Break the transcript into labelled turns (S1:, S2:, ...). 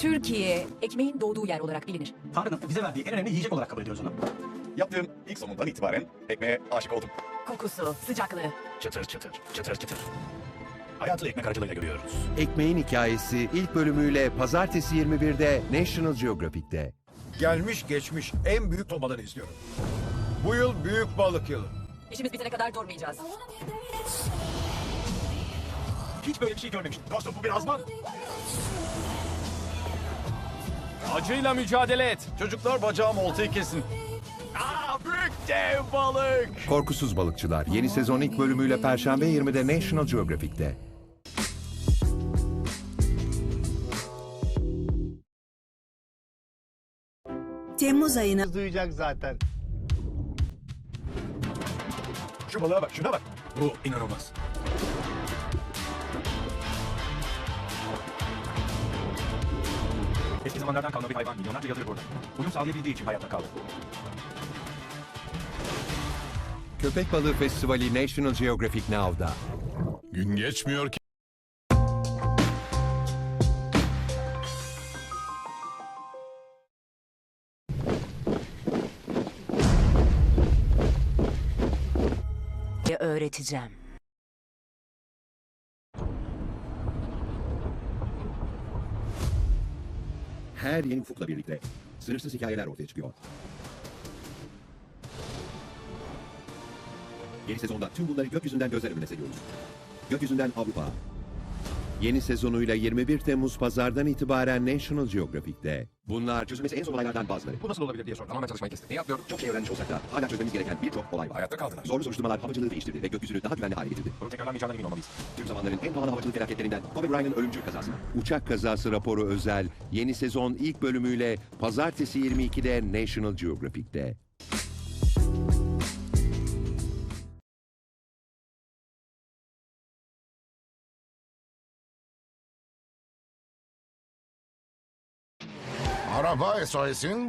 S1: Türkiye ekmeğin doğduğu yer olarak bilinir.
S2: Tanrı'nın bize verdiği en önemli yiyecek olarak kabul ediyoruz onu.
S3: Yaptığım ilk somundan itibaren ekmeğe aşık oldum.
S1: Kokusu, sıcaklığı.
S2: Çıtır çıtır, çıtır çıtır. Hayatı ekmek aracılığıyla görüyoruz.
S4: Ekmeğin Hikayesi ilk bölümüyle pazartesi 21'de National Geographic'te.
S5: Gelmiş geçmiş en büyük ton balığı istiyorum. Bu yıl büyük balık yılı.
S1: İşimiz bitene kadar durmayacağız.
S2: Hiç böyle bir şey görmemiştim. Dostum bu bir azman.
S6: Acıyla mücadele et.
S3: Çocuklar bacağım oltayı kesin.
S6: Aa, büyük dev balık.
S4: Korkusuz Balıkçılar yeni sezon ilk bölümüyle Perşembe 20'de National Geographic'te.
S7: Temmuz ayına
S8: duyacak zaten.
S2: Şu balığa bak, şuna bak. Bu inanılmaz. Zamanlardan kalma bir hayvan milyonlarca yıldır burada. Uyum sağlayabildiği için hayatta kaldı.
S4: Köpek Balığı Festivali National Geographic Now'da.
S9: Gün geçmiyor ki
S1: öğreteceğim.
S4: Her yeni ufukla birlikte sınırsız hikayeler ortaya çıkıyor. Yeni sezonda tüm bunları gökyüzünden gözler önüne seriyoruz. Gökyüzünden Avrupa. Yeni sezonuyla 21 Temmuz pazardan itibaren National Geographic'te. Bunlar çözülmesi en zor olaylardan bazıları.
S2: Bu nasıl olabilir diye sordum.
S3: Tamamen çalışmayı kestik.
S4: Ne yapıyorduk? Çok şey öğrenmiş olsak da hala çözmemiz gereken birçok olay var.
S3: Hayatta kaldılar.
S4: Zorlu soruşturmalar havacılığı değiştirdi ve gökyüzünü daha güvenli hale getirdi.
S2: Bunu tekrarlanmayacağına emin olmalıyız.
S4: Tüm zamanların en pahalı havacılık felaketlerinden Kobe Bryant'ın ölümcül kazası. Uçak kazası raporu özel yeni sezon ilk bölümüyle pazartesi 22'de National Geographic'te.
S9: Araba SOS'in bu.